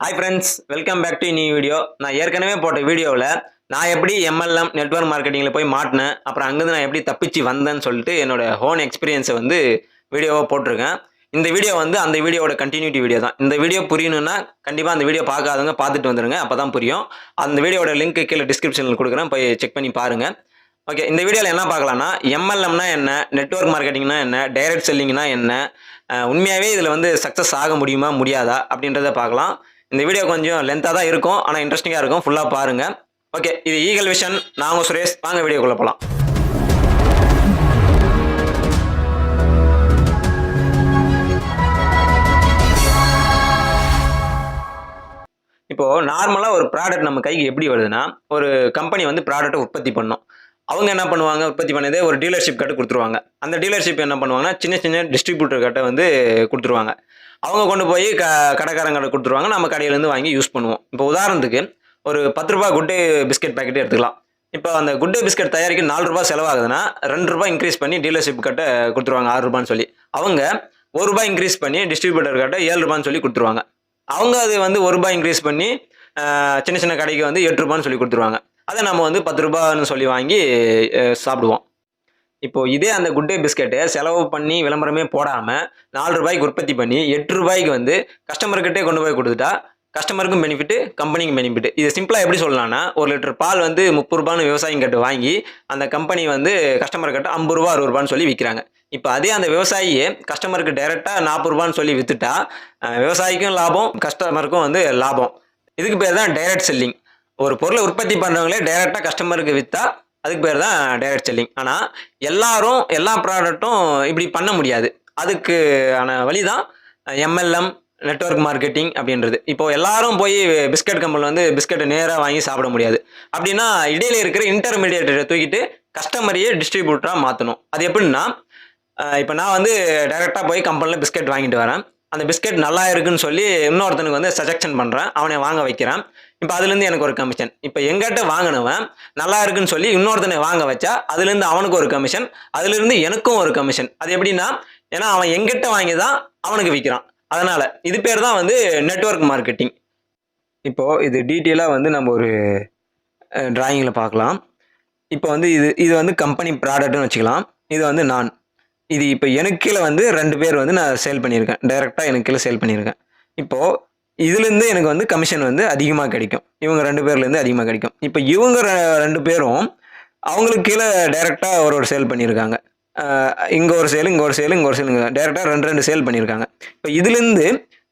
Hi friends welcome back to new video நான் ஏற்கனவே போட்ட வீடியோவில் நான் எப்படி எம்எல்எம் நெட்வொர்க் மார்க்கெட்டிங்கில் போய் மாட்டினேன் அப்புறம் அங்கேருந்து நான் எப்படி தப்பிச்சு வந்தேன்னு சொல்லிட்டு என்னோட ஹோன் எக்ஸ்பீரியன்ஸை வந்து வீடியோவாக போட்டிருக்கேன். இந்த வீடியோ வந்து அந்த வீடியோட கண்டினியூட்டி வீடியோ தான். இந்த வீடியோ புரியணும்னா கண்டிப்பாக அந்த வீடியோ பார்க்காதவங்க பார்த்துட்டு வந்துடுங்க அப்போ தான் புரியும். அந்த வீடியோட லிங்க் கீழே டிஸ்கிரிப்ஷனில் கொடுக்குறேன் போய் செக் பண்ணி பாருங்கள் ஓகே இந்த வீடியோவில் என்ன பார்க்கலாம்னா எம்எல்எம்னா என்ன நெட்வொர்க் மார்க்கெட்டிங்னா என்ன டைரக்ட் செல்லிங்னா என்ன உண்மையாகவே இதில் வந்து சக்ஸஸ் ஆக முடியுமா முடியாதா அப்படின்றத பார்க்கலாம். இந்த வீடியோ கொஞ்சம் லென்த்தாக தான் இருக்கும் ஆனால் இன்ட்ரெஸ்டிங்காக இருக்கும். ஃபுல்லாக பாருங்கள் ஓகே இது ஈகல் விஷன் நாங்கள் சுரேஷ் வாங்க வீடியோக்குள்ளே போகலாம் இப்போது நார்மலாக ஒரு ப்ராடக்ட் நம்ம கைக்கு எப்படி வருதுன்னா ஒரு கம்பெனி வந்து ப்ராடக்ட்டை உற்பத்தி பண்ணும். அவங்க என்ன பண்ணுவாங்க? உற்பத்தி பண்ணதே ஒரு டீலர்ஷிப் கிட்ட கொடுத்துருவாங்க. அந்த டீலர்ஷிப் என்ன பண்ணுவாங்கன்னா சின்ன சின்ன டிஸ்ட்ரிபியூட்டர் கிட்ட வந்து கொடுத்துருவாங்க. அவங்க கொண்டு போய் க கடைக்காரங்கிட்ட கொடுத்துருவாங்க. நம்ம கடையிலேருந்து வாங்கி யூஸ் பண்ணுவோம். இப்போ உதாரணத்துக்கு ஒரு பத்து ரூபா குட்டே பிஸ்கெட் பாக்கெட்டே எடுத்துக்கலாம். இப்போ அந்த குட்டே பிஸ்கெட் தயாரிக்க நாலு ரூபா செலவாகுதுன்னா ரெண்டு ரூபாய் இன்க்ரீஸ் பண்ணி டீலர்ஷிப் கிட்ட கொடுத்துருவாங்க ஆறு ரூபான்னு சொல்லி. அவங்க ஒரு ரூபாய் இன்க்ரீஸ் பண்ணி டிஸ்ட்ரிபியூட்டர் கிட்ட ஏழு ரூபான்னு சொல்லி கொடுத்துருவாங்க. அவங்க அது வந்து ஒரு ரூபாய் இன்க்ரீஸ் பண்ணி சின்ன சின்ன கடைக்கு வந்து எட்டு ரூபான்னு சொல்லி கொடுத்துருவாங்க. அதை நம்ம வந்து பத்து ரூபான்னு சொல்லி வாங்கி சாப்பிடுவோம். இப்போ இதே அந்த குட் டே பிஸ்கெட்டை செலவு பண்ணி விளம்பரமே போடாமல் நாலு ரூபாய்க்கு உற்பத்தி பண்ணி எட்டு ரூபாய்க்கு வந்து கஸ்டமர்கிட்டே கொண்டு போய் கொடுத்துட்டா கஸ்டமருக்கும் பெனிஃபிட்டு கம்பெனிக்கும் பெனிஃபிட் இது சிம்பிளாக எப்படி சொல்லலாம்னா ஒரு லிட்டர் பால் வந்து முப்பது ரூபான்னு விவசாயிங்க கட்டு வாங்கி அந்த கம்பெனி வந்து கஸ்டமர் கிட்ட ஐம்பது ரூபா அறுபது ரூபான்னு சொல்லி விற்கிறாங்க இப்போ அதே அந்த விவசாயியே கஸ்டமருக்கு டைரெக்டாக நாற்பது ரூபான்னு சொல்லி விற்றுட்டா விவசாயிக்கும் லாபம் கஸ்டமருக்கும் வந்து லாபம். இதுக்கு பேர் தான் டைரக்ட் செல்லிங் ஒரு பொருளை உற்பத்தி பண்ணுறவங்களே டைரெக்டாக கஸ்டமருக்கு விற்றா அதுக்கு பேர் தான் டைரக்ட் செல்லிங் ஆனால் எல்லாரும் எல்லா ப்ராடக்ட்டும் இப்படி பண்ண முடியாது. அதுக்கு ஆன வழி தான் எம்எல்எம் நெட்வொர்க் மார்க்கெட்டிங் அப்படின்றது. இப்போ எல்லாரும் போய் பிஸ்கட் கம்பெனியில் வந்து பிஸ்கட்டை நேராக வாங்கி சாப்பிட முடியாது. அப்படின்னா இடையில இருக்கிற இன்டர்மீடியேட்டரை தூக்கிட்டு கஸ்டமரையே டிஸ்ட்ரிபியூட்டராக மாற்றணும் அது எப்படின்னா இப்போ நான் வந்து டைரெக்டாக போய் கம்பெனியில் பிஸ்கட் வாங்கிட்டு வரேன். அந்த பிஸ்கெட் நல்லா இருக்குன்னு சொல்லி இன்னொருத்தனுக்கு வந்து சஜெக்ஷன் பண்ணுறேன் அவனை வாங்க வைக்கிறான். இப்போ அதுலேருந்து எனக்கு ஒரு கமிஷன் இப்போ எங்கிட்ட வாங்கினவன் நல்லா இருக்குன்னு சொல்லி இன்னொருத்தனை வாங்க வச்சா அதுலேருந்து அவனுக்கு ஒரு கமிஷன் அதுலேருந்து எனக்கும் ஒரு கமிஷன் அது எப்படின்னா ஏன்னா அவன் எங்கிட்ட வாங்கி தான் அவனுக்கு விற்கிறான் அதனால் இது பேர் தான் வந்து நெட்வொர்க் மார்க்கெட்டிங் இப்போது இது டீட்டெயிலாக வந்து நம்ம ஒரு டிராயிங்கில் பார்க்கலாம். இப்போ வந்து இது இது வந்து கம்பெனி ப்ராடக்ட்னு வச்சுக்கலாம். இது வந்து நான். இது இப்போ எனக்கு கீழே வந்து ரெண்டு பேர் வந்து நான் சேல் பண்ணியிருக்கேன். டைரெக்டாக எனக்கு கீழே சேல் பண்ணியிருக்கேன். இப்போது இதுலேருந்து எனக்கு வந்து கமிஷன் வந்து அதிகமாக கிடைக்கும். இவங்க ரெண்டு பேர்லேருந்து அதிகமாக கிடைக்கும். இப்போ இவங்க ரெண்டு பேரும் அவங்களுக்கு கீழே டைரெக்டாக ஒரு ஒரு சேல் பண்ணியிருக்காங்க. இங்கே ஒரு சேல் இங்கே ஒரு சேல் இங்கே ஒரு சேல் இங்கே டைரெக்டாக ரெண்டு ரெண்டு சேல் பண்ணியிருக்காங்க. இப்போ இதுலேருந்து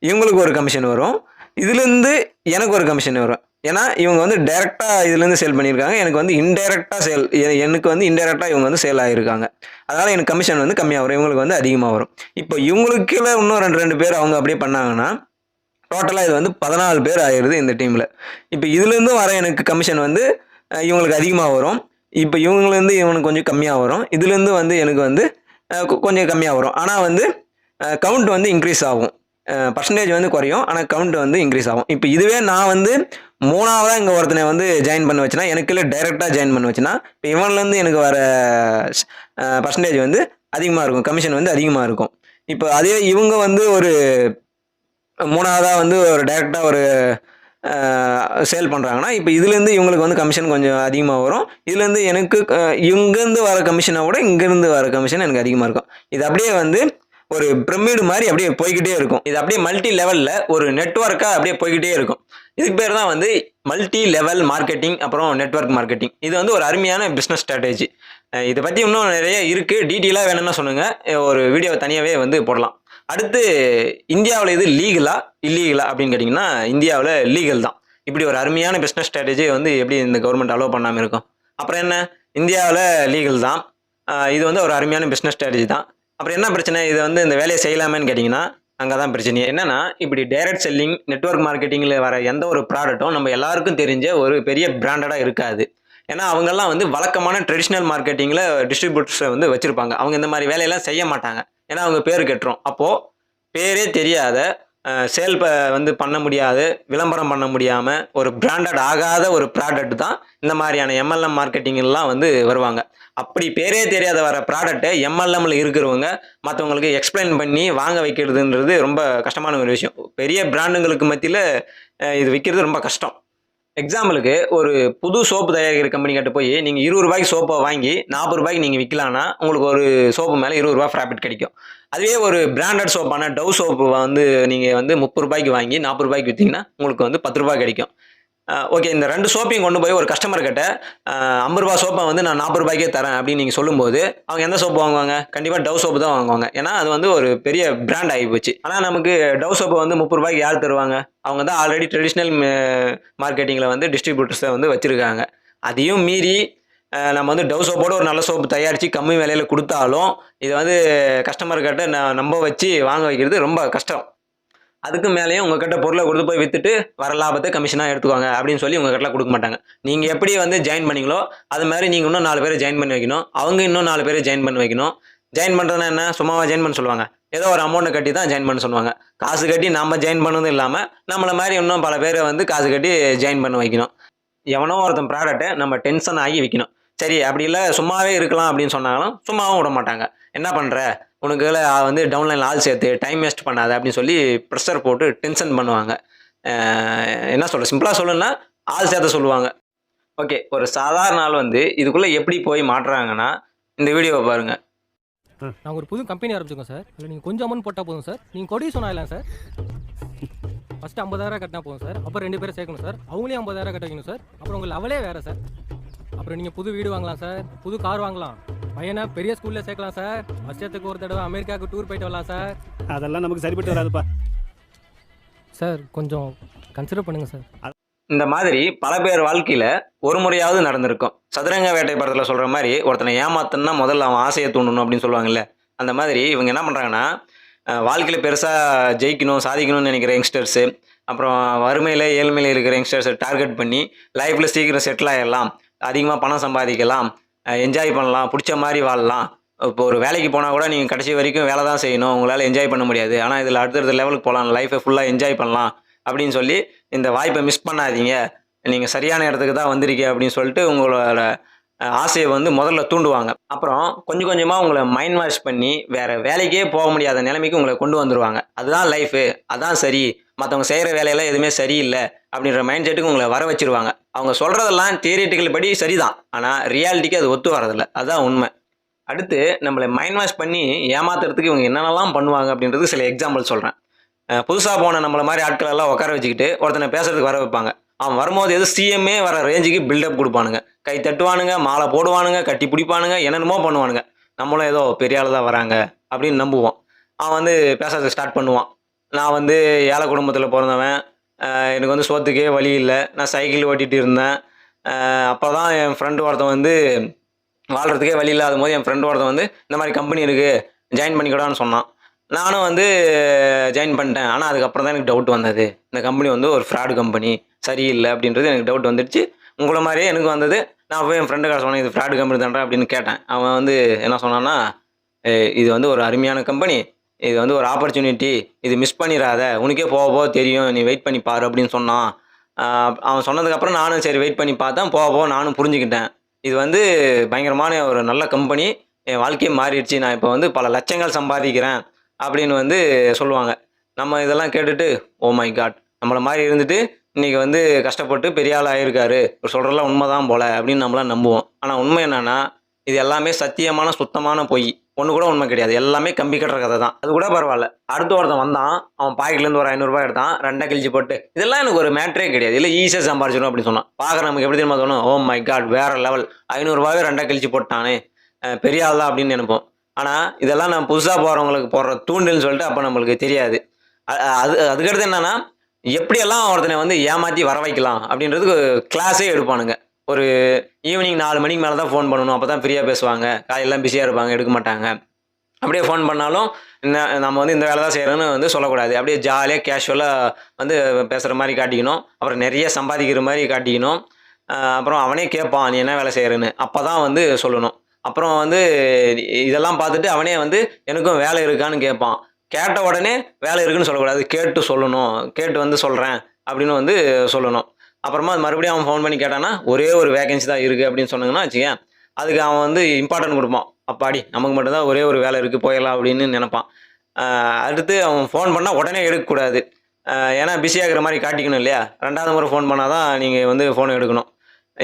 இவங்களுக்கு ஒரு கமிஷன் வரும். இதுலேருந்து எனக்கு ஒரு கமிஷன் வரும். ஏன்னா இவங்க வந்து டைரெக்டாக இதுலேருந்து சேல் பண்ணியிருக்காங்க. எனக்கு வந்து இன்டைரக்டாக சேல் எனக்கு வந்து இன்டெரக்டாக இவங்க வந்து சேல் ஆகியிருக்காங்க அதனால் எனக்கு கமிஷன் வந்து கம்மியாக வரும். இவங்களுக்கு வந்து அதிகமாக வரும். இப்போ இவங்களுக்கு கீழே இன்னும் ரெண்டு ரெண்டு பேர் அவங்க அப்படியே பண்ணாங்கன்னா டோட்டலாக இது வந்து பதினாலு பேர் ஆயிடுது இந்த டீமில் இப்போ இதுலேருந்து வர எனக்கு கமிஷன் வந்து இவங்களுக்கு அதிகமாக வரும். இப்போ இவங்கலேருந்து இவனுக்கு கொஞ்சம் கம்மியாக வரும். இதுலேருந்து வந்து எனக்கு வந்து கொஞ்சம் கம்மியாக வரும். ஆனால் வந்து கவுண்ட் வந்து இன்க்ரீஸ் ஆகும். பர்சன்டேஜ் வந்து குறையும். ஆனால் கவுண்ட் வந்து இன்க்ரீஸ் ஆகும். இப்போ இதுவே நான் வந்து மூணாவதாக இங்கே ஒருத்தனை வந்து ஜாயின் பண்ண வச்சுனா எனக்கு இல்லை டைரெக்டாக ஜாயின் பண்ண வச்சுனா இப்போ இவன்லேருந்து எனக்கு வர பர்சன்டேஜ் வந்து அதிகமாக இருக்கும். கமிஷன் வந்து அதிகமாக இருக்கும். இப்போ அதே இவங்க வந்து ஒரு மூணாவதாக வந்து ஒரு டைரெக்டாக ஒரு சேல் பண்ணுறாங்கன்னா இப்போ இதுலேருந்து இவங்களுக்கு வந்து கமிஷன் கொஞ்சம் அதிகமாக வரும். இதுலேருந்து எனக்கு இங்கேருந்து வர கமிஷனை விட இங்கேருந்து வர கமிஷன் எனக்கு அதிகமாக இருக்கும். இது அப்படியே வந்து ஒரு பிரமிடு மாதிரி அப்படியே போய்கிட்டே இருக்கும். இது அப்படியே மல்டி லெவலில் ஒரு நெட்ஒர்க்காக அப்படியே போய்கிட்டே இருக்கும். இதுக்கு பேர் தான் வந்து மல்டி லெவல் மார்க்கெட்டிங் அப்புறம் நெட்வொர்க் மார்க்கெட்டிங் இது வந்து ஒரு அருமையான பிஸ்னஸ் ஸ்ட்ராட்டஜி இதை பற்றி இன்னும் நிறைய இருக்குது டீட்டெயிலாக வேணும்னா சொல்லுங்கள் ஒரு வீடியோ தனியாகவே வந்து போடலாம். அடுத்து இந்தியாவில் இது லீகலா இல்லீகலா அப்படின்னு கேட்டிங்கன்னா இந்தியாவில் லீகல் தான். இப்படி ஒரு அருமையான பிஸ்னஸ் ஸ்ட்ராட்டஜி வந்து எப்படி இந்த கவர்மெண்ட் அலோவ் பண்ணாமல் இருக்கும்? அப்புறம் என்ன? இந்தியாவில் லீகல் தான். இது வந்து ஒரு அருமையான பிஸ்னஸ் ஸ்ட்ராட்டஜி தான். அப்புறம் என்ன பிரச்சனை? இது வந்து இந்த வேலையை செய்யலாமேன்னு கேட்டிங்கன்னா அங்கே தான் பிரச்சனை. என்னன்னா இப்படி டைரக்ட் செல்லிங் நெட்வொர்க் மார்க்கெட்டிங்கில் வர எந்த ஒரு ப்ராடக்ட்டும் நம்ம எல்லாருக்கும் தெரிஞ்ச ஒரு பெரிய பிராண்டடாக இருக்காது. ஏன்னா அவங்கெல்லாம் வந்து வழக்கமான ட்ரெடிஷ்னல் மார்க்கெட்டிங்கில் டிஸ்ட்ரிபியூட்டர்ஸை வந்து வச்சுருப்பாங்க. அவங்க இந்த மாதிரி வேலையெல்லாம் செய்ய மாட்டாங்க. ஏன்னா அவங்க பேர் கெட்டுரும். அப்போது பேரே தெரியாத சேல் ப வந்து பண்ண முடியாது விளம்பரம் பண்ண முடியாமல் ஒரு பிராண்டட் ஆகாத ஒரு ப்ராடக்ட் தான் இந்த மாதிரியான எம்எல்எம் மார்க்கெட்டிங்கெல்லாம் வந்து வருவாங்க. அப்படி பேரே தெரியாத வர ப்ராடக்ட்டை எம்எல்எம்மில் இருக்கிறவங்க மற்றவங்களுக்கு எக்ஸ்பிளைன் பண்ணி வாங்க வைக்கிறதுன்றது ரொம்ப கஷ்டமான ஒரு விஷயம். பெரிய பிராண்டுங்களுக்கு மத்தியில் இது விற்கிறது ரொம்ப கஷ்டம். எக்ஸாம்பிளுக்கு ஒரு புது சோப்பு தயாரிக்கிற கம்பெனி கிட்ட போய் நீங்கள் இருபது ரூபாய்க்கு சோப்பை வாங்கி நாற்பது ரூபாய்க்கு நீங்கள் விற்கலான்னா உங்களுக்கு ஒரு சோப்பு மேலே இருபது ரூபா ப்ராஃபிட் கிடைக்கும். அதுவே ஒரு பிராண்டட் சோப்பான டவ் சோப்பு வந்து நீங்கள் வந்து முப்பது ரூபாய்க்கு வாங்கி நாற்பது ரூபாய்க்கு விற்றீங்கன்னா உங்களுக்கு வந்து பத்து ரூபாய் கிடைக்கும். ஓகே இந்த ரெண்டு சோப்பையும் கொண்டு போய் ஒரு கஸ்டமர் கிட்ட ஐம்பது ரூபா சோப்பை வந்து நான் நாற்பது ரூபாய்க்கே தரேன் அப்படின்னு நீங்கள் சொல்லும்போது அவங்க எந்த சோப்பு வாங்குவாங்க? கண்டிப்பாக டவ் சோப்பு தான் வாங்குவாங்க. ஏன்னா அது வந்து ஒரு பெரிய பிராண்ட் ஆகி போச்சு. ஆனால் நமக்கு டவ் சோப்பை வந்து முப்பது ரூபாய்க்கு யார் தருவாங்க? அவங்க தான் ஆல்ரெடி ட்ரெடிஷ்னல் மார்க்கெட்டிங்கில் வந்து டிஸ்ட்ரிபியூட்டர்ஸை வந்து வச்சுருக்காங்க. அதையும் மீறி நம்ம வந்து டவ் சோப்போடு ஒரு நல்ல சோப்பு தயாரித்து கம்மி விலையில் கொடுத்தாலும் இதை வந்து கஸ்டமர் கிட்ட நம்ப வச்சு வாங்க வைக்கிறது ரொம்ப கஷ்டம். அதுக்கு மேலேயும் உங்ககிட்ட பொருளை கொடுத்து போய் வித்துட்டு வர லாபத்தை கமிஷனாக எடுத்துக்கோங்க அப்படின்னு சொல்லி உங்ககிட்ட கொடுக்க மாட்டாங்க. நீங்கள் எப்படி வந்து ஜாயின் பண்ணீங்களோ அது மாதிரி நீங்கள் இன்னும் நாலு பேரை ஜாயின் பண்ணி வைக்கணும். அவங்க இன்னும் நாலு பேரை ஜாயின் பண்ணி வைக்கணும். ஜாயின் பண்ணுறதுனா என்ன? சும்மாவா ஜாயின் பண்ண சொல்லுவாங்க. ஏதோ ஒரு அமௌண்ட்டை கட்டி தான் ஜாயின் பண்ண சொல்லுவாங்க. காசு கட்டி நம்ம ஜாயின் பண்ணதும் இல்லாமல் நம்மளை மாதிரி இன்னும் பல பேரை வந்து காசு கட்டி ஜாயின் பண்ண வைக்கணும். எவனோ ஒருத்தன் ப்ராடக்ட்டை நம்ம டென்ஷன் ஆகி விற்கணும் சரி அப்படி இல்லை சும்மாவே இருக்கலாம் அப்படின்னு சொன்னாலும் சும்மாவும் விட மாட்டாங்க. என்ன பண்ணுற உனக்கு வந்து டவுன்லைன் ஆள் சேர்த்து டைம் வேஸ்ட் பண்ணாத அப்படின்னு சொல்லி ப்ரெஷர் போட்டு டென்ஷன் பண்ணுவாங்க. என்ன சொல்கிற சிம்பிளாக சொல்லணும்னா ஆள் சேர்த்த சொல்லுவாங்க. ஓகே ஒரு சாதாரண ஆள் வந்து இதுக்குள்ளே எப்படி போய் மாட்டுறாங்கன்னா இந்த வீடியோவை பாருங்கள் நாங்கள் ஒரு புது கம்பெனி ஆரம்பிச்சிருக்கோம் சார் அதில் நீங்கள் கொஞ்சம் அமௌண்ட் போட்டால் போதும் சார் நீங்கள் கொடி சொன்னாயிலாம் சார் ஃபஸ்ட்டு ஐம்பதாயிரம் கட்டினா போதும் சார் அப்புறம் ரெண்டு பேரும் சேர்க்கணும் சார் அவங்களையும் ஐம்பதாயிரம் கட்ட வைக்கணும் சார் அப்புறம் உங்கள் லெவலே வேறு சார் அப்புறம் நீங்கள் புது வீடு வாங்கலாம் சார் புது கார் வாங்கலாம். பையனை பெரிய ஸ்கூலில் சேர்க்கலாம் சார். வருஷத்துக்கு ஒரு தடவை அமெரிக்காவுக்கு டூர் போயிட்டு வரலாம் சார். அதெல்லாம் நமக்கு சரிப்பட்டு வராதுப்பா. சார் கொஞ்சம் கன்சிடர் பண்ணுங்கள் சார். இந்த மாதிரி பல பேர் வாழ்க்கையில் ஒரு முறையாவது நடந்திருக்கும். சதுரங்க வேட்டை படத்தில் சொல்கிற மாதிரி ஒருத்தனை ஏமாத்தன்னா முதல்ல அவன் ஆசையை தூண்டணும் அப்படின்னு சொல்லுவாங்கல்ல. அந்த மாதிரி இவங்க என்ன பண்ணுறாங்கன்னா வாழ்க்கையில் பெருசாக ஜெயிக்கணும் சாதிக்கணும்னு நினைக்கிற யங்ஸ்டர்ஸு அப்புறம் வறுமையில் ஏழ்மையில் இருக்கிற யங்ஸ்டர்ஸை டார்கெட் பண்ணி லைஃப்பில் சீக்கிரம் செட்டில் ஆகிடலாம் அதிகமாக பணம் சம்பாதிக்கலாம் என்ஜாய் பண்ணலாம் பிடிச்ச மாதிரி வாழலாம். இப்போ ஒரு வேலைக்கு போனால் கூட நீங்கள் கடைசி வரைக்கும் வேலை தான் செய்யணும். உங்களால் என்ஜாய் பண்ண முடியாது. ஆனால் இதில் அடுத்தடுத்த லெவலுக்கு போகலாம் லைஃப்பை ஃபுல்லாக என்ஜாய் பண்ணலாம் அப்படின்னு சொல்லி இந்த வாய்ப்பை மிஸ் பண்ணாதீங்க. நீங்கள் சரியான இடத்துக்கு தான் வந்திருக்கீங்க அப்படின்னு சொல்லிட்டு உங்களோட ஆசையை வந்து முதல்ல தூண்டுவாங்க. அப்புறம் கொஞ்சம் கொஞ்சமாக உங்களை மைண்ட் வாஷ் பண்ணி வேறு வேலைக்கே போக முடியாத நிலைமைக்கு உங்களை கொண்டு வந்துடுவாங்க அதுதான் லைஃபு அதான் சரி. மற்றவங்க செய்கிற வேலையெல்லாம் எதுவுமே சரியில்லை அப்படின்ற மைண்ட் செட்டுக்கு உங்களை வர வச்சிருவாங்க. அவங்க சொல்கிறதெல்லாம் தியரிட்டிக்கல் படி சரிதான். ஆனால் ரியாலிட்டிக்கு அது ஒத்து வரதில்லை அதுதான் உண்மை. அடுத்து நம்மளை மைண்ட் வாஷ் பண்ணி ஏமாத்துறதுக்கு இவங்க என்னென்னலாம் பண்ணுவாங்க அப்படின்றது சில எக்ஸாம்பிள் சொல்கிறேன் புதுசாக போன நம்மளை மாதிரி ஆட்கள் எல்லாம் உட்கார வச்சுக்கிட்டு ஒருத்தனை பேசுறதுக்கு வர வைப்பாங்க. அவன் வரும்போது எது சிஎம்ஏ வர ரேஞ்சுக்கு பில்டப் கொடுப்பானுங்க. கை தட்டுவானுங்க மாலை போடுவானுங்க கட்டி பிடிப்பானுங்க என்னென்னமோ பண்ணுவானுங்க. நம்மளும் ஏதோ பெரிய ஆள் தான் வராங்க அப்படின்னு நம்புவோம். அவன் வந்து பேசுறதுக்கு ஸ்டார்ட் பண்ணுவான். நான் வந்து ஏழை குடும்பத்தில் பிறந்தவன். எனக்கு வந்து சோத்துக்கே வழி இல்லை. நான் சைக்கிள் ஓட்டிகிட்டு இருந்தேன். அப்போ தான் என் ஃப்ரெண்டு ஒருத்தன் வந்து வாழ்கிறதுக்கே வழி இல்லாத போது என் ஃப்ரெண்டு ஒருத்தன் வந்து இந்த மாதிரி கம்பெனி இருக்குது ஜாயின் பண்ணிக்கூடான்னு சொன்னான். நானும் வந்து ஜாயின் பண்ணிட்டேன். ஆனால் அதுக்கப்புறம் தான் எனக்கு டவுட் வந்தது. இந்த கம்பெனி வந்து ஒரு ஃப்ராடு கம்பெனி சரியில்லை அப்படின்றது எனக்கு டவுட் வந்துடுச்சு. உங்களை மாதிரியே எனக்கு வந்தது. நான் போய் என் ஃப்ரெண்டு கார சொன்னேன் இது ஃப்ராடு கம்பெனி தான்டா அப்படின்னு கேட்டேன். அவன் வந்து என்ன சொன்னான்னா இது வந்து ஒரு அருமையான கம்பெனி இது வந்து ஒரு ஆப்பர்ச்சுனிட்டி இது மிஸ் பண்ணிடாத உனக்கே போக போக தெரியும். நீ வெயிட் பண்ணி பாரு அப்படின்னு சொன்னான். அவன் சொன்னதுக்கப்புறம் நானும் சரி வெயிட் பண்ணி பார்த்தேன். போக போக நானும் புரிஞ்சுக்கிட்டேன். இது வந்து பயங்கரமான ஒரு நல்ல கம்பெனி என் வாழ்க்கையே மாறிடுச்சு. நான் இப்போ வந்து பல லட்சங்கள் சம்பாதிக்கிறேன் அப்படின்னு வந்து சொல்லுவாங்க. நம்ம இதெல்லாம் கேட்டுட்டு oh ஓ மை காட் நம்மளை மாதிரி இருந்துட்டு இன்றைக்கி வந்து கஷ்டப்பட்டு பெரிய ஆள் ஆகியிருக்காரு இவர் சொல்கிறதெல்லாம் உண்மைதான் போல அப்படின்னு நம்மளாம் நம்புவோம். ஆனால் உண்மை என்னென்னா இது எல்லாமே சத்தியமான சுத்தமான பொய். ஒன்று கூட உண்மை கிடையாது. எல்லாமே கம்பி கட்டுற கதை தான். அது கூட பரவாயில்ல. அடுத்த ஒருத்தன் வந்தான். அவன் பாக்கெட்லேருந்து ஒரு ஐநூறுரூவா எடுத்தான். ரெண்டை கிழிச்சு போட்டு. இதெல்லாம் எனக்கு ஒரு மேட்ரே கிடையாது. இல்லை ஈஸியாக சம்பாரிச்சிடும் அப்படின்னு சொன்னான். பார்க்க நமக்கு எப்படி தெரியுமா தோணும்? ஓ மை காட் வேற லெவல் ஐநூறுரூவாவே ரெண்டை கிழிச்சு போட்டானே. பெரிய ஆள் தான் அப்படின்னு நினைப்போம். ஆனால் இதெல்லாம் நான் புதுசாக போகிறவங்களுக்கு போடுற தூண்டுன்னு சொல்லிட்டு அப்போ நம்மளுக்கு தெரியாது. அது அதுக்கடுத்து என்னன்னா எப்படியெல்லாம் ஒருத்தனை வந்து ஏமாற்றி வர வைக்கலாம் அப்படின்றதுக்கு கிளாஸே எடுப்பானுங்க. ஒரு ஈவினிங் நாலு மணிக்கு மேலே தான் ஃபோன் பண்ணணும். அப்போ தான் ஃப்ரீயாக பேசுவாங்க. காலையெல்லாம் பிஸியாக இருப்பாங்க எடுக்க மாட்டாங்க. அப்படியே ஃபோன் பண்ணாலும் இந்த- நம்ம வந்து இந்த வேலை தான் செய்கிறோன்னு வந்து சொல்லக்கூடாது. அப்படியே ஜாலியாக கேஷுவலாக வந்து பேசுகிற மாதிரி காட்டிக்கணும். அப்புறம் நிறைய சம்பாதிக்கிற மாதிரி காட்டிக்கணும். அப்புறம் அவனே கேட்பான் நீ என்ன வேலை செய்கிறேன்னு அப்போ தான் வந்து சொல்லணும். அப்புறம் வந்து இதெல்லாம் பார்த்துட்டு அவனே வந்து எனக்கும் வேலை இருக்கான்னு கேட்பான். கேட்ட உடனே வேலை இருக்குன்னு சொல்லக்கூடாது. கேட்டு சொல்லணும். கேட்டு வந்து சொல்கிறேன் அப்படின்னு வந்து சொல்லணும். அப்புறமா மறுபடியும் அவன் ஃபோன் பண்ணி கேட்டானா ஒரே ஒரு வேகன்சி தான் இருக்குது அப்படின்னு சொன்னாங்கன்னா வச்சுக்கேன் அதுக்கு அவன் வந்து இம்பார்ட்டன்ட் கொடுப்பான். அப்பாடி நமக்கு மட்டும்தான் ஒரே ஒரு வேலை இருக்குது போயிடலாம் அப்படின்னு நினைப்பான். அடுத்து அவன் ஃபோன் பண்ணால் உடனே எடுக்கக்கூடாது. ஏன்னா ஏன்னா பிஸியாகிற மாதிரி காட்டிக்கணும் இல்லையா? ரெண்டாவது முறை ஃபோன் பண்ணால் தான் நீங்கள் வந்து ஃபோன் எடுக்கணும்.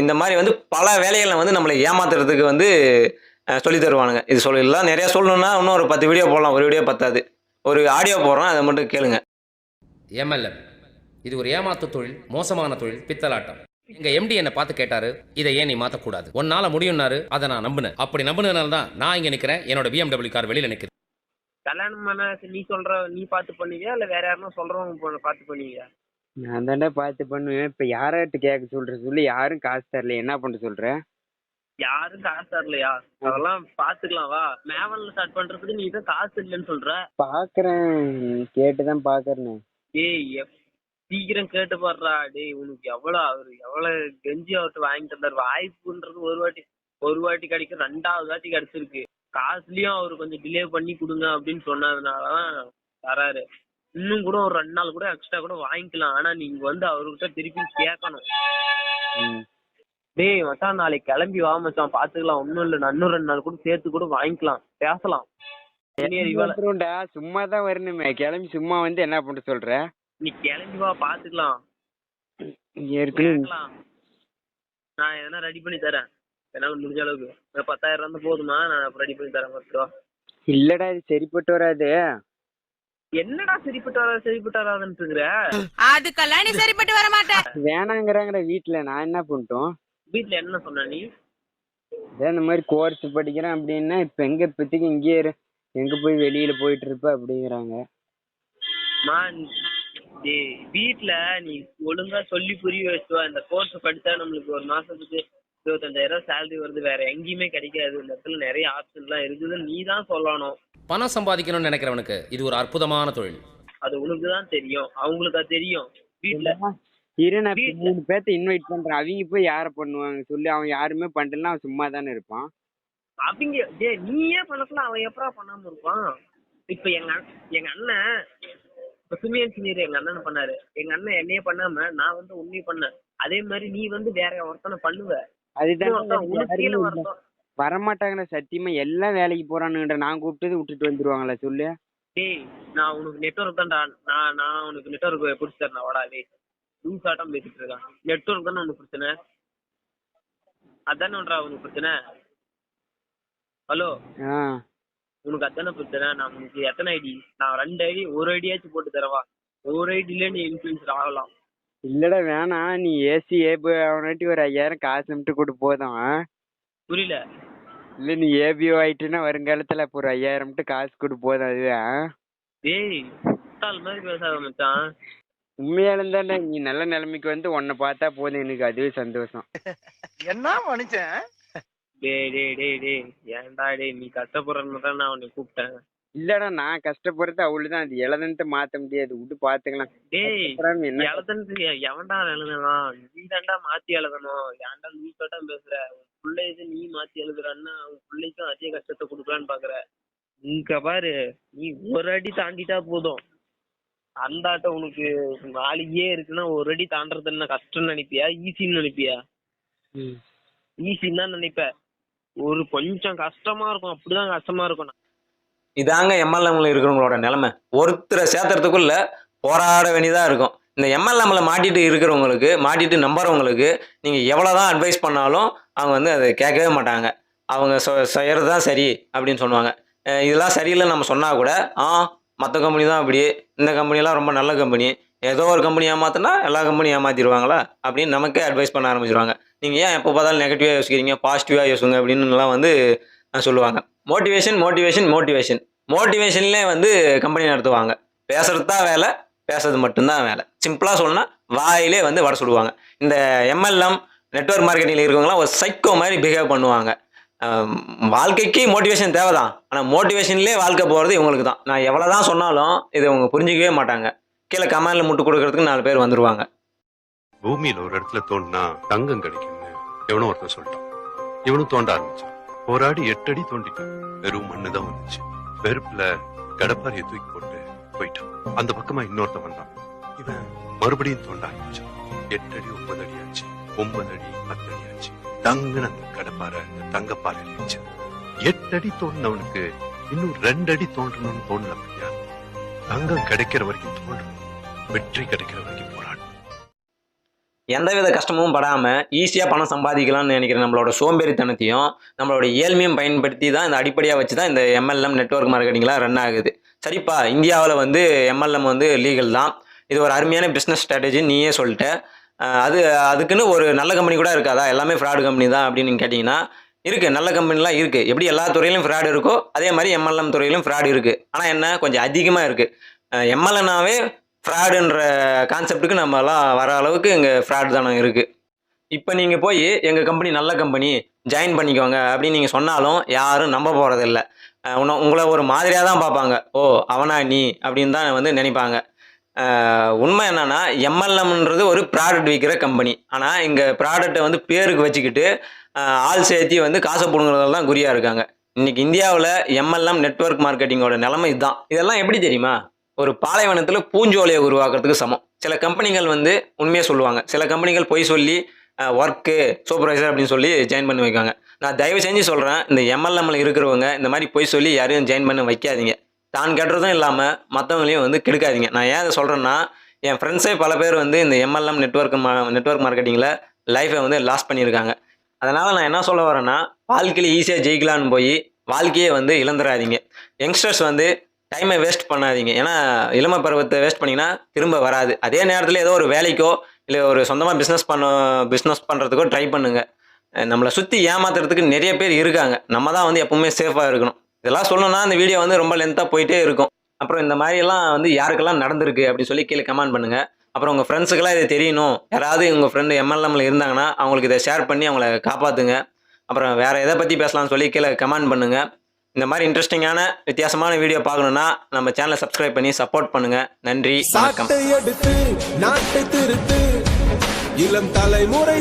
இந்த மாதிரி வந்து பல வேலைகளை வந்து நம்மளை ஏமாத்துறதுக்கு வந்து சொல்லி சொல்லித் தருவானுங்க. இது சொல்லலாம் நிறையா சொல்லணும்னா இன்னும் ஒரு பத்து வீடியோ போடலாம். ஒரு வீடியோ பத்தாது. ஒரு ஆடியோ போடுறோம் அதை மட்டும் கேளுங்க. எம்எல்எம் இது ஒரு ஏமாத்து தொழில் மோசமான தொழில் பித்தலாட்டம். எங்க எம்டி என்ன பார்த்து கேட்டாரு இதை ஏன் நீ மாத்தக்கூடாது? உன்னால முடியும்னாரு அதை நான் நம்பினேன். அப்படி நம்பினதுனால தான் நான் இங்க நிக்கிறேன் என்னோட பிஎம்டபிள்யூ கார் வெளியில நிக்குது. கல்யாணம் பண்ண நீ சொல்ற நீ பார்த்து பண்ணுவியா? இல்ல வேற யாருன்னா சொல்றவங்க பார்த்து பண்ணுவியா? நான் தாண்டா பார்த்து பண்ணுவேன். இப்போ யார்கிட்ட கேட்க சொல்ற சொல்லி யாரும் காசு தரல. என்ன பண்ண சொல்ற? யாரும் காசு தரலையா? அதெல்லாம் பாத்துக்கலாம் வா. மேவன்ல ஸ்டார்ட் பண்றதுக்கு நீ தான் காசு இல்லைன்னு சொல்ற. பார்க்கறேன். கேட்டு தான் பார்க்கறேன். டேய் எப்- சீக்கிரம் கேட்டு பாடுறா டேய் உனக்கு எவ்வளவு அவரு எவ்வளவு கெஞ்சி அவர்கிட்ட வாங்கி தந்தாரு வாய்ப்புன்றது ஒரு வாட்டி ஒரு வாட்டி கிடைக்கும் ரெண்டாவது வாட்டி கிடைச்சிருக்கு. காசுலயும் அவரு கொஞ்சம் டிலே பண்ணி கொடுங்க அப்படின்னு சொன்னதுனாலதான் தராரு இன்னும் கூட ஒரு ரெண்டு நாள் கூட எக்ஸ்ட்ரா கூட வாங்கிக்கலாம். ஆனா நீங்க வந்து அவர்கிட்ட திருப்பி கேட்கணும். டேய் மச்சான் நாளைக்கு கிளம்பி வா மச்சான். பாத்துக்கலாம். ஒண்ணும் இல்ல. இன்னும் ரெண்டு நாள் கூட சேர்த்து கூட வாங்கிக்கலாம். பேசலாம். சும்மா தான் வரணுமே. கிளம்பி சும்மா வந்து என்ன பண்ண சொல்ற? நீ கிளம்பி வா பாத்துக்கலாம். நான் எதனா ரெடி பண்ணி தரேன். என்னால முடிஞ்ச அளவுக்கு. பத்தாயிரம் இருந்தா போதுமா? நான் ரெடி பண்ணி தரேன் பத்து ரூபா இல்லடா இது சரிப்பட்டு வராது. என்னடா சரிப்பட்டு வர சரிப்பட்டு வராதுன்னு இருக்கிற அதுக்கெல்லாம் நீ சரிப்பட்டு வர மாட்ட. வேணாங்கிறாங்கடா வீட்டில் நான் என்ன பண்ணிட்டோம்? வீட்ல என்ன சொன்ன நீ? இந்த மாதிரி கோர்ஸ் படிக்கிறேன் அப்படின்னா இப்போ எங்க இப்போதைக்கு இங்கேயே இரு. எங்க போய் வெளியில போயிட்டு இருப்ப அப்படிங்கிறாங்க. டேய் வீட்ல நீ ஒழுங்கா சொல்லி புரிய வச்சுவா. இந்த கோர்ஸ் படிச்சா நம்மளுக்கு ஒரு மாசத்துக்கு இருபத்தஞ்சாயிரம் சேலரி வருது. வேற எங்கேயுமே கிடைக்காது. இந்த இடத்துல நிறைய ஆப்ஷன்லாம் இருக்குதுன்னு நீ தான் சொல்லணும். பணம் சம்பாதிக்கணும்னு நினைக்கிறவனுக்கு இது ஒரு அற்புதமான தொழில். அது உனக்கு தான் தெரியும். அவங்களுக்கு அது தெரியும். வீட்ல இரு நான் மூணு பேர்த்த இன்வைட் பண்றேன். அவங்க போய் யாரை பண்ணுவாங்க சொல்லி அவன் யாருமே பண்ணலன்னா அவன் சும்மா தானே இருப்பான். அவங்க டேய் நீயே பண்ணலாம் அவன் எப்படா பண்ணாம இருப்பான்? இப்ப எங்க எங்க அண்ணன் சுமி இன்ஜினியர் எங்க அண்ணன் பண்ணாரு. எங்க அண்ணன் என்னைய பண்ணாம நான் வந்து உன்னையும் பண்ணேன். அதே மாதிரி நீ வந்து வேற ஒருத்தனை பண்ணுவ. அதுதான் வரமாட்டாங்கடா சத்தியமா எல்லாம் வேலைக்கு போறானுங்கடா. நான் கூப்பிட்டது விட்டுட்டு வந்துருவாங்களா சொல்லு. டேய் நான் உனக்கு நெட்ஒர்க் தான்டா. நான் நான் உனக்கு நெட்ஒர்க் பிடிச்சி தரேன் வாடா டேய். லூஸ் ஆட்டம் பேசிட்டு இருக்கான். நெட்ஒர்க் தானே உனக்கு பிரச்சனை? அதானேன்றா உனக்கு பிரச்சனை? ஹலோ ஆ. உனக்கு அதானே பிரச்சனை நான் உனக்கு எத்தனை ஐடி நான் ரெண்டு ஐடி ஒரு ஐடியாச்சும் போட்டு தரவா? ஒரு ஐடியில நீ இன்ஃபுளுசர் ஆகலாம். இல்லடா வேணாம். நீ ஏசி ஏபி அவனாட்டி ஒரு ஐயாயிரம் காசு மட்டும் கொடு போதும்? புரியல. இல்ல நீ ஏபிஓ ஆயிட்டுன்னா வருங்காலத்துல அப்போ ஒரு ஐயாயிரம் மட்டும் காசு கொடு போதும் அதுவே. ஆ? டேய் முட்டாள் மாதிரி பேசாத மச்சான். உண்மையால இருந்தா நீ நல்ல நிலைமைக்கு வந்து உன்னை பார்த்தா போதும் எனக்கு அதுவே சந்தோஷம். என்ன மனுஷன்? டேய் டேய் டேய் டேய் ஏன்டா டேய் நீ கஷ்டப்படுறன்னு தான் நான் உன்னை கூப்பிட்டேன். இல்லடா நான் கஷ்டப்படுறது அவ்வளவுதான் அது இளதன்ட்டு மாத்த முடியாது. விட்டு பாத்துக்கலாம். டேய் எழுதுன்னு எவன்டா எழுதுனான் நீ தான்டா மாத்தி எழுதணும். ஏன்டா நீ சொல்லிட்டான் பேசுற? உன் பிள்ளை இது நீ மாத்தி எழுதுறான்னா உன் பிள்ளைக்கும் அதே கஷ்டத்தை கொடுக்கலான்னு பாக்குற. இங்க பாரு நீ ஒரு அடி தாண்டிட்டா போதும். அந்த ஆட்டம் உனக்கு நாளைக்கே இருக்குன்னா ஒரு அடி தாண்டறது என்ன கஷ்டம்னு நினைப்பியா? ஈஸின்னு நினைப்பியா. ஈஸின்னு தான் நினைப்ப. ஒரு கொஞ்சம் கஷ்டமா இருக்கும் அப்படிதான் கஷ்டமா இருக்கும். இதாங்க எம்எல்எம்ல இருக்கிறவங்களோட நிலைமை. ஒருத்தரை சேர்த்துறதுக்குள்ள போராட வேண்டியதாக இருக்கும். இந்த எம்எல்எம்ல மாட்டிட்டு இருக்கிறவங்களுக்கு மாட்டிட்டு நம்புறவங்களுக்கு நீங்கள் எவ்வளோ தான் அட்வைஸ் பண்ணாலும் அவங்க வந்து அதை கேட்கவே மாட்டாங்க. அவங்க சொ செய்கிறது தான் சரி அப்படின்னு சொல்லுவாங்க. இதெல்லாம் சரியில்லை நம்ம சொன்னால் கூட ஆ மற்ற கம்பெனி தான் அப்படி இந்த கம்பெனிலாம் ரொம்ப நல்ல கம்பெனி ஏதோ ஒரு கம்பெனி ஏமாத்தினா எல்லா கம்பெனியும் ஏமாத்திடுவாங்களா அப்படின்னு நமக்கே அட்வைஸ் பண்ண ஆரம்பிச்சிருவாங்க. நீங்கள் ஏன் எப்போ பார்த்தாலும் நெகட்டிவாக யோசிக்கிறீங்க? பாசிட்டிவாக யோசிங்க அப்படின்னுலாம் வந்து சொல்லுவாங்க. மோட்டிவேஷன் மோட்டிவேஷன் மோட்டிவேஷன் மோட்டிவேஷன்லேயே வந்து கம்பெனி நடத்துவாங்க. பேசுறது தான் வேலை பேசுறது மட்டும்தான் வேலை. சிம்பிளாக சொல்லணும்னா வாயிலே வந்து வட சுடுவாங்க. இந்த எம்எல்எம் நெட்வொர்க் மார்க்கெட்டிங்கில் இருக்கவங்களாம் ஒரு சைக்கோ மாதிரி பிஹேவ் பண்ணுவாங்க. வாழ்க்கைக்கு மோட்டிவேஷன் தேவை தான் ஆனால் மோட்டிவேஷன்லேயே வாழ்க்கை போகிறது இவங்களுக்கு தான் நான் எவ்வளோ தான் சொன்னாலும் இதை அவங்க புரிஞ்சிக்கவே மாட்டாங்க. கீழே கமெண்டில் முட்டு கொடுக்கறதுக்கு நாலு பேர் வந்துடுவாங்க பூமியில ஒரு இடத்துல தோண்டினா தங்கம் கிடைக்கும்னு எவனோ ஒருத்தன் சொல்லிட்டான். இவனும் தோண்ட ஆரம்பிச்சான். போராடி எட்டு அடி தோண்டிட்டான் வெறும் மண்ணு தான் வந்துச்சு. வெறுப்புல கடப்பாரியை தூக்கி போட்டு போயிட்டான். அந்த பக்கமா இன்னொருத்தன் வந்தான். இவன் மறுபடியும் தோண்ட ஆரம்பிச்சான். எட்டு அடி ஒன்பது அடி ஆச்சு. ஒன்பது அடி பத்து அடி ஆச்சு. தங்குன்னு அந்த கடப்பாறை அந்த தங்கப்பாறை இருந்துச்சு. எட்டு அடி தோண்டினவனுக்கு இன்னும் ரெண்டு அடி தோன்றணும்னு தோணல தங்கம் கிடைக்கிற வரைக்கும் தோன்றணும். வெற்றி கிடைக்கிற வரைக்கும் எந்தவித கஷ்டமும் படாமல் ஈஸியாக பணம் சம்பாதிக்கலாம்னு நினைக்கிற நம்மளோட சோம்பேறித்தனத்தையும் நம்மளோட ஏழ்மையும் பயன்படுத்தி தான் இந்த அடிப்படையாக வச்சு தான் இந்த எம்எல்எம் நெட்வொர்க் மார்க்கெட்டிங்லாம் ரன் ஆகுது. சரிப்பா இந்தியாவில் வந்து எம்எல்எம் வந்து லீகல் தான். இது ஒரு அருமையான பிஸ்னஸ் ஸ்ட்ராட்டஜி நீயே சொல்லிட்ட. அது அதுக்குன்னு ஒரு நல்ல கம்பெனி கூட இருக்காதா? எல்லாமே ஃப்ராடு கம்பெனி தான் அப்படின்னு கேட்டிங்கன்னா இருக்குது நல்ல கம்பெனிலாம் இருக்குது எப்படி எல்லா துறையிலும் ஃப்ராடு இருக்கோ அதே மாதிரி எம்எல்எம் துறையிலும் ஃப்ராடு இருக்குது ஆனால் என்ன? கொஞ்சம் அதிகமாக இருக்குது எம்எல்எனாவே ஃப்ராடுன்ற கான்செப்ட்டுக்கு நம்மலாம் வர அளவுக்கு இங்கே ஃப்ராட் தானே இருக்குது இப்போ நீங்கள் போய் எங்கள் கம்பெனி நல்ல கம்பெனி ஜாயின் பண்ணிக்கோங்க அப்படின்னு நீங்கள் சொன்னாலும் யாரும் நம்ப போகிறதில்ல உன்னை உங்களை ஒரு மாதிரியாக தான் பார்ப்பாங்க. ஓ அவனா நீ அப்படின்னு தான் வந்து நினைப்பாங்க. உண்மை என்னன்னா எம்எல்எம்ன்றது ஒரு ப்ராடக்ட் விற்கிற கம்பெனி ஆனால் இங்கே ப்ராடக்ட்டை வந்து பேருக்கு வச்சுக்கிட்டு ஆள் சேர்த்தி வந்து காசை பிடுங்குறதுல தான் குறியாக இருக்காங்க. இன்றைக்கி இந்தியாவில் எம்எல்எம் நெட்வொர்க் மார்க்கெட்டிங்கோட நிலைமை இதுதான். இதெல்லாம் எப்படி தெரியுமா? ஒரு பாலைவனத்தில் பூஞ்சோலையை உருவாக்குறதுக்கு சமம். சில கம்பெனிகள் வந்து உண்மையாக சொல்லுவாங்க. சில கம்பெனிகள் பொய் சொல்லி ஒர்க்கு சூப்பர்வைசர் அப்படின்னு சொல்லி ஜாயின் பண்ணி வைக்காங்க நான் தயவு செஞ்சு சொல்கிறேன் இந்த எம்எல்எம்ல இருக்கிறவங்க இந்த மாதிரி பொய் சொல்லி யாரையும் ஜாயின் பண்ண வைக்காதீங்க. தான் கெட்டுறதும் இல்லாமல் மற்றவங்களையும் வந்து கெடுக்காதீங்க. நான் ஏன் அதை சொல்கிறேன்னா என் ஃப்ரெண்ட்ஸே பல பேர் வந்து இந்த எம்எல்எம் நெட்ஒர்க் நெட்வொர்க் மார்க்கெட்டிங்கில் லைஃப்பை வந்து லாஸ் பண்ணியிருக்காங்க. அதனால் நான் என்ன சொல்ல வரேன்னா வாழ்க்கையில் ஈஸியாக ஜெயிக்கலான்னு போய் வாழ்க்கையே வந்து இழந்துடாதீங்க யங்ஸ்டர்ஸ் வந்து டைமை வேஸ்ட் பண்ணாதீங்க. ஏன்னா இளமை பருவத்தை வேஸ்ட் பண்ணிங்கன்னா திரும்ப வராது. அதே நேரத்தில் ஏதோ ஒரு வேலைக்கோ இல்லை ஒரு சொந்தமாக பிஸ்னஸ் பண்ண பிஸ்னஸ் பண்ணுறதுக்கோ ட்ரை பண்ணுங்கள் நம்மளை சுற்றி ஏமாத்துறதுக்கு நிறைய பேர் இருக்காங்க. நம்ம தான் வந்து எப்பவுமே சேஃபாக இருக்கணும். இதெல்லாம் சொல்லணும்னா அந்த வீடியோ வந்து ரொம்ப லென்த்தாக போயிட்டே இருக்கும். அப்புறம் இந்த மாதிரிலாம் வந்து யாருக்கெல்லாம் நடந்திருக்கு அப்படின்னு சொல்லி கீழே கமெண்ட் பண்ணுங்கள் அப்புறம் உங்கள் ஃப்ரெண்ட்ஸுக்கெல்லாம் இதை தெரியணும். யாராவது உங்கள் ஃப்ரெண்டு எம்எல்எம்ல இருந்தாங்கன்னா அவங்களுக்கு இதை ஷேர் பண்ணி அவங்கள காப்பாற்றுங்க அப்புறம் வேறு எதை பற்றி பேசலாம்னு சொல்லி கீழே கமெண்ட் பண்ணுங்கள் இந்த மாதிரி இன்ட்ரெஸ்டிங்கான வித்தியாசமான வீடியோ பார்க்கணுன்னா நம்ம சேனலை சப்ஸ்கிரைப் பண்ணி சப்போர்ட் பண்ணுங்கள் நன்றி வணக்கம். எடுத்து நாட்டை திருத்து. இளம் தலைமுறை